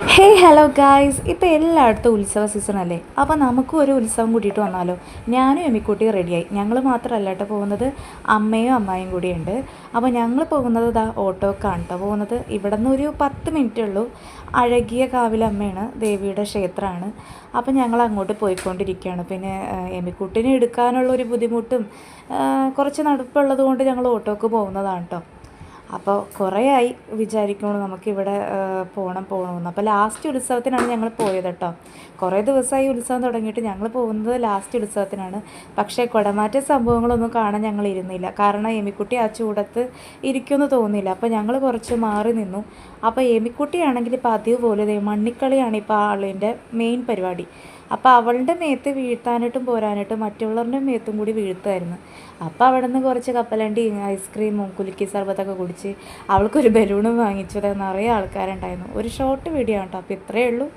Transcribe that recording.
ഹേ hello guys ഇപ്പോൾ എല്ലായിടത്തും ഉത്സവ സീസൺ അല്ലേ? അപ്പോൾ നമുക്കും ഒരു ഉത്സവം കൂട്ടിയിട്ട് വന്നാലോ? ഞാനും എമ്മിക്കുട്ടിയും റെഡിയായി ഞങ്ങൾ മാത്രമല്ല കേട്ടോ പോകുന്നത്. അമ്മയും അമ്മായും കൂടിയുണ്ട്. അപ്പോൾ ഞങ്ങൾ പോകുന്നത് ഇതാ ഓട്ടോക്കാണ് കേട്ടോ പോകുന്നത്. ഇവിടെ നിന്ന് ഒരു പത്ത് മിനിറ്റേ ഉള്ളൂ. അഴകിയ കാവിലമ്മയാണ് ദേവിയുടെ ക്ഷേത്രമാണ്. അപ്പോൾ ഞങ്ങൾ അങ്ങോട്ട് പോയിക്കൊണ്ടിരിക്കുകയാണ്. പിന്നെ എമ്മിക്കുട്ടിനെ എടുക്കാനുള്ള ഒരു ബുദ്ധിമുട്ടും കുറച്ച് നടപ്പുള്ളത് കൊണ്ട് ഞങ്ങൾ ഓട്ടോക്ക് പോകുന്നതാണ് കേട്ടോ അപ്പോൾ കുറേ ആയി വിചാരിക്കണു നമുക്കിവിടെ പോകണം പോകണമെന്ന് അപ്പോൾ ലാസ്റ്റ് ഉത്സവത്തിനാണ് ഞങ്ങൾ പോയത് കേട്ടോ കുറേ ദിവസമായി ഉത്സവം തുടങ്ങിയിട്ട് ഞങ്ങൾ പോകുന്നത് ലാസ്റ്റ് ഉത്സവത്തിനാണ്. പക്ഷേ കുടമാറ്റ സംഭവങ്ങളൊന്നും കാണാൻ ഞങ്ങൾ ഇരുന്നില്ല. കാരണം എമിക്കുട്ടി ആ ചൂടത്ത് ഇരിക്കുമെന്ന് തോന്നിയില്ല അപ്പോൾ ഞങ്ങൾ കുറച്ച് മാറി നിന്നു. അപ്പോൾ എമിക്കുട്ടിയാണെങ്കിൽ പതിവ് പോലെ മണ്ണിക്കളിയാണ് ഇപ്പോൾ ആളിന്റെ മെയിൻ പരിപാടി. അപ്പോൾ അവളുടെ മേത്ത് വീഴ്ത്താനായിട്ടും പോരാനായിട്ടും മറ്റുള്ളവരുടെ മേത്തും കൂടി വീഴ്ത്തുമായിരുന്നു. അപ്പോൾ അവിടെ നിന്ന് കുറച്ച് കപ്പലണ്ടി ഐസ്ക്രീമും കുലുക്കി സർബത്തൊക്കെ കുടിച്ച് അവൾക്കൊരു ബലൂണും വാങ്ങിച്ചത് നിറയെ ആൾക്കാരുണ്ടായിരുന്നു. ഒരു ഷോർട്ട് വീഡിയോ ആണ് കേട്ടോ. അപ്പോൾ ഇത്രയേ ഉള്ളൂ.